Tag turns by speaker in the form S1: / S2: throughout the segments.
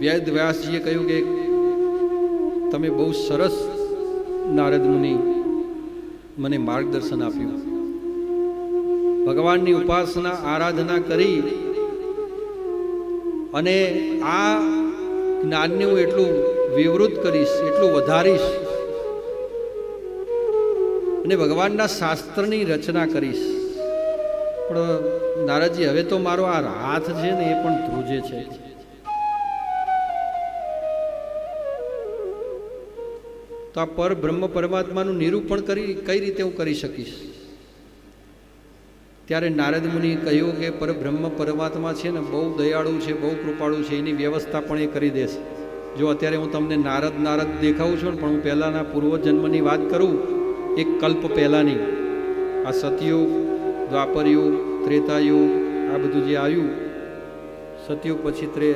S1: વેદ વ્યાસજીએ કહ્યું કે તમે બહુ સરસ નારદ મુનિ મને માર્ગદર્શન આપ્યું. ભગવાનની ઉપાસના, આરાધના કરી અને આ જ્ઞાનને હું એટલું વિવૃત કરીશ, એટલું વધારીશ અને ભગવાનના શાસ્ત્રની રચના કરીશ. પણ નારદજી, હવે તો મારો આ હાથ છે ને એ પણ ધ્રુજે છે. તો આ પર બ્રહ્મ પરમાત્માનું નિરૂપણ કરી, કઈ રીતે હું કરી શકીશ? ત્યારે નારદ મુનિ કહ્યું કે પર બ્રહ્મ પરમાત્મા છે ને, બહુ દયાળુ છે, બહુ કૃપાળુ છે, એની વ્યવસ્થા પણ એ કરી દેશે. જો અત્યારે હું તમને નારદ નારદ દેખાઉં છું પણ હું પહેલાંના પૂર્વજન્મની વાત કરું, એક કલ્પ પહેલાંની. આ સતયુગ, દ્વાપરયુગ, ત્રેતાયુગ, આ બધું જે આવ્યું સતયુગ પછી ત્રે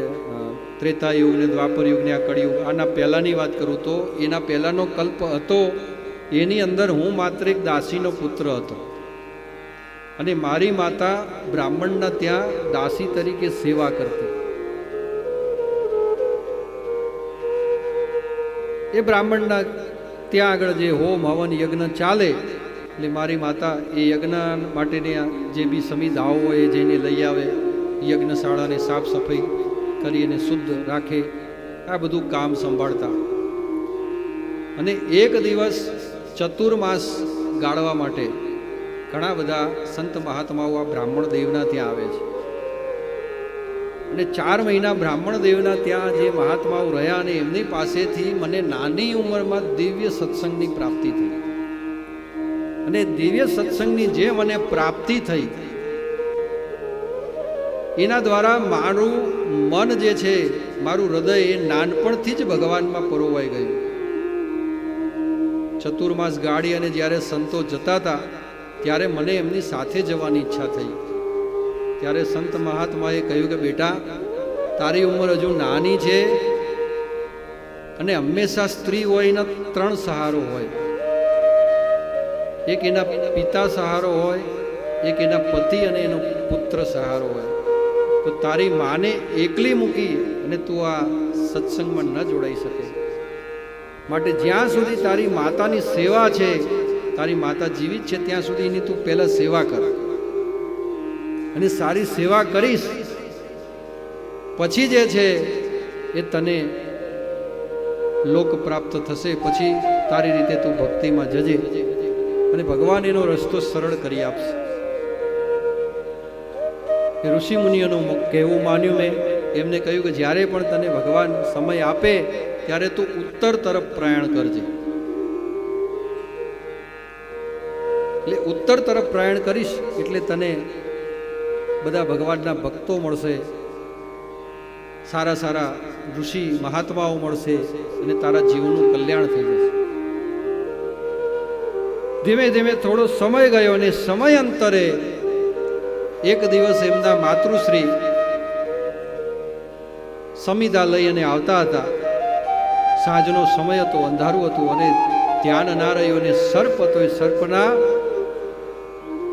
S1: ત્રેતાયુગ ને દ્વાપરયુગ ને આ કળિયુગ, આના પહેલાંની વાત કરું તો એના પહેલાંનો કલ્પ હતો, એની અંદર હું માત્ર એક દાસીનો પુત્ર હતો. અને મારી માતા બ્રાહ્મણના ત્યાં દાસી તરીકે સેવા કરતી. એ બ્રાહ્મણના ત્યાં આગળ જે હોમ, હવન, યજ્ઞ ચાલે, એટલે મારી માતા એ યજ્ઞ માટેની જે બી સમિદાઓ હોય એ જઈને લઈ આવે. યજ્ઞશાળાને સાફ સફાઈ કરી અને શુદ્ધ રાખે, આ બધું કામ સંભાળતા. અને એક દિવસ ચતુર્માસ ગાળવા માટે ઘણા બધા સંત મહાત્માઓ આ બ્રાહ્મણ દેવના ત્યાં આવે છે. અને ચાર મહિના બ્રાહ્મણ દેવના ત્યાં જે મહાત્માઓ રહ્યા અને એમની પાસેથી મને નાની ઉંમરમાં દિવ્ય સત્સંગની પ્રાપ્તિ થઈ. અને દિવ્ય સત્સંગની જે મને પ્રાપ્તિ થઈ એના દ્વારા મારું મન જે છે, મારું હૃદય એ નાનપણથી જ ભગવાનમાં પરોવાઈ ગયું. ચતુર્માસ ગાડી અને જ્યારે સંતો જતા હતા, ત્યારે મને એમની સાથે જવાની ઈચ્છા થઈ. ત્યારે સંત મહાત્માએ કહ્યું કે, બેટા, તારી ઉંમર હજુ નાની છે અને હંમેશા સ્ત્રી હોય એના ત્રણ સહારો હોય. એક એના પિતા સહારો હોય, એક એના પતિ અને એનો પુત્ર સહારો હોય. તો તારી માને એકલી મૂકી અને તું આ સત્સંગમાં ન જોડાઈ શકે. માટે જ્યાં સુધી તારી માતાની સેવા છે, તારી માતા જીવિત છે, ત્યાં સુધી એની તું પહેલાં સેવા કર. અને સારી સેવા કરીશ. પછી જે છે, એ તને લોક પ્રાપ્ત થશે. પછી તારી રીતે તું ભક્તિમાં જજે અને ભગવાન એનો રસ્તો સરળ કરી આપશે. એ ઋષિ મુનિઓનું કહેવું માન્યું મેં. એમને કહ્યું કે જ્યારે પણ તને ભગવાન સમય આપે, ત્યારે તું ઉત્તર તરફ પ્રયાણ કરજે. એટલે ઉત્તર તરફ પ્રયાણ કરીશ, એટલે તને બધા ભગવાનના ભક્તો મળશે. સારા સારા ઋષિ મહાત્માઓ મળશે અને તારા જીવનનું કલ્યાણ થઈ જશે. ધીમે ધીમે થોડો સમય ગયો અને સમય અંતરે એક દિવસ એમના માતૃશ્રી સમિદા લઈ અને આવતા હતા. સાંજનો સમય હતો, અંધારું હતું અને ધ્યાન ના રહ્યું અને સર્પ હતો. એ સર્પના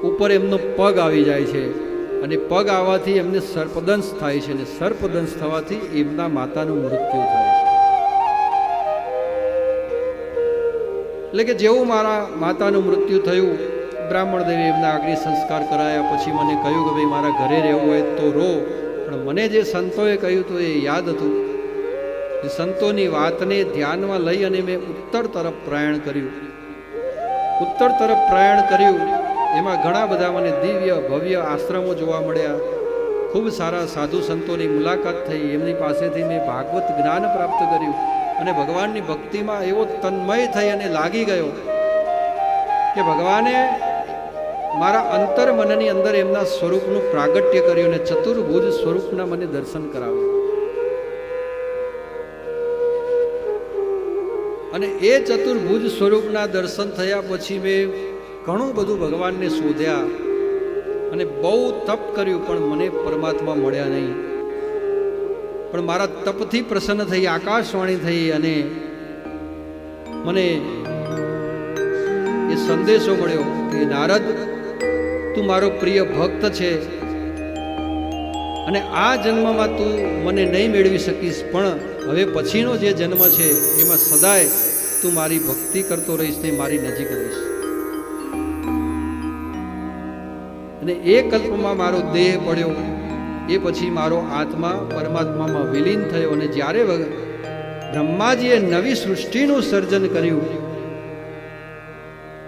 S1: ઉપર એમનો પગ આવી જાય છે અને પગ આવવાથી એમને સર્પદંશ થાય છે અને સર્પદંશ થવાથી એમના માતાનું મૃત્યુ થાય છે. એટલે કે જેવું મારા માતાનું મૃત્યુ થયું બ્રાહ્મણ દેવે એમના અગ્નિ સંસ્કાર કરાયા. પછી મને કહ્યું કે ભાઈ, મારા ઘરે રહેવું હોય તો રો. પણ મને જે સંતોએ કહ્યું હતું એ યાદ હતું. એ સંતોની વાતને ધ્યાનમાં લઈ અને મેં ઉત્તર તરફ પ્રયાણ કર્યું. ઉત્તર તરફ પ્રયાણ કર્યું. એમાં ઘણા બધા મને દિવ્ય, ભવ્ય આશ્રમો જોવા મળ્યા. ખૂબ સારા સાધુ સંતોની મુલાકાત થઈ. એમની પાસેથી મેં ભાગવત જ્ઞાન પ્રાપ્ત કર્યું અને ભગવાનની ભક્તિમાં એવો તન્મય થઈ અને લાગી ગયો કે ભગવાને મારા અંતર મનની અંદર એમના સ્વરૂપનું પ્રાગટ્ય કર્યું અને ચતુર્ભુજ સ્વરૂપના મને દર્શન કરાવ્યું. અને એ ચતુર્ભુજ સ્વરૂપના દર્શન થયા પછી મેં ઘણું બધું ભગવાનને શોધ્યા અને બહુ તપ કર્યું, પણ મને પરમાત્મા મળ્યા નહીં. પણ મારા તપથી પ્રસન્ન થઈ, આકાશવાણી થઈ અને મને એ સંદેશો મળ્યો કે, નારદ તું મારો પ્રિય ભક્ત છે. અને આ જન્મમાં તું મને નહીં મેળવી શકીશ, પણ હવે પછીનો જે જન્મ છે, એમાં સદાય તું મારી ભક્તિ કરતો રહીશ ને મારી નજીક રહીશ. અને એ કલ્પમાં મારો દેહ પડ્યો, એ પછી મારો આત્મા પરમાત્મામાં વિલીન થયો અને જ્યારે બ્રહ્માજીએ નવી સૃષ્ટિનું સર્જન કર્યું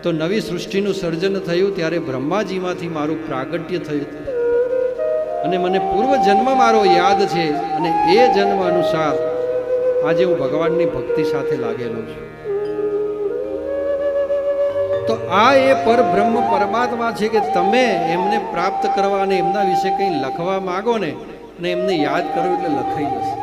S1: તો નવી સૃષ્ટિનું સર્જન થયું ત્યારે બ્રહ્માજીમાંથી મારું પ્રાગટ્ય થયું. અને મને પૂર્વ જન્મ મારો યાદ છે અને એ જન્મ અનુસાર આજે હું ભગવાનની ભક્તિ સાથે લાગેલો છું. તો આ એ પરબ્રહ્મ પરમાત્મા છે કે તમે એમને પ્રાપ્ત કરવા અને એમના વિશે કંઈ લખવા માગો ને અને એમને યાદ કરો એટલે લખાઈ જશે.